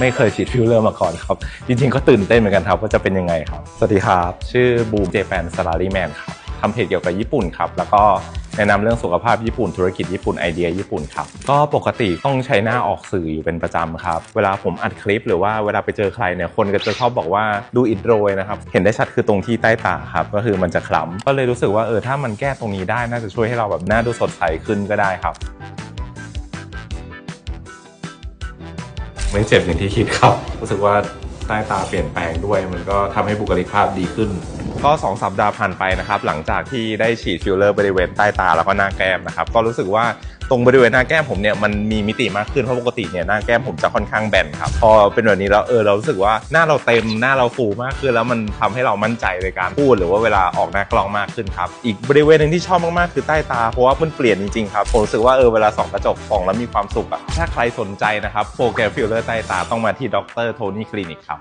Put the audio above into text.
ไม่เคยฉีดฟิลเลอร์มาก่อนครับ จริงๆ ก็ตื่นเต้นเหมือนกันครับว่าจะเป็นยังไงครับ สวัสดีครับ ชื่อบูมเจแปนสลารีแมนครับทำเพจเกี่ยวกับญี่ปุ่นครับ แล้วก็แนะนำเรื่องสุขภาพญี่ปุ่นธุรกิจญี่ปุ่นไอเดียญี่ปุ่นครับ ก็ปกติต้องใช้หน้าออกสื่ออยู่เป็นประจำครับ เวลาผมอัดคลิปหรือว่าเวลาไปเจอใครเนี่ยคนก็จะชอบบอกว่าดูอิดโรยนะครับ เห็นได้ชัดคือตรงที่ใต้ตาครับ ก็คือมันจะคล้ำก็เลยรู้สึกว่าเออถ้ามันแก้ตรงนี้ได้น่าจะช่วยให้เราแบบหน้าดูสดใสขึ้นก็ได้ครับ ไม่เจ็บอย่างที่คิดครับ รู้สึกว่าใต้ตาเปลี่ยนแปลงด้วย มันก็ทำให้บุคลิกภาพดีขึ้น ก็2สัปดาห์ผ่านไปนะครับ หลังจากที่ได้ฉีดฟิลเลอร์บริเวณใต้ตาแล้วก็หน้าแก้มนะครับ ก็รู้สึกว่า ตรงบริเวณหน้าแก้มผมเนี่ยมันมีมิติมากขึ้นเพราะปกติเนี่ยหน้าแก้มผมจะค่อนข้างแบนครับพอเป็นแบบนี้แล้วเออเรารู้สึกว่าหน้าเราเต็มหน้าเราฟูมากขึ้น แล้วมันทำให้เรามั่นใจในการพูดหรือว่าเวลาออกหน้ากล้องมากขึ้นครับอีกบริเวณหนึ่งที่ชอบมากๆคือใต้ตาเพราะว่ามันเปลี่ยนจริงๆครับผมรู้สึกว่าเออเวลาส่องกระจกส่องแล้วมีความสุขอะถ้าใครสนใจนะครับโปรแกรมฟิลเลอร์ใต้ตาต้องมาที่ดรโทนี่คลินิกครับ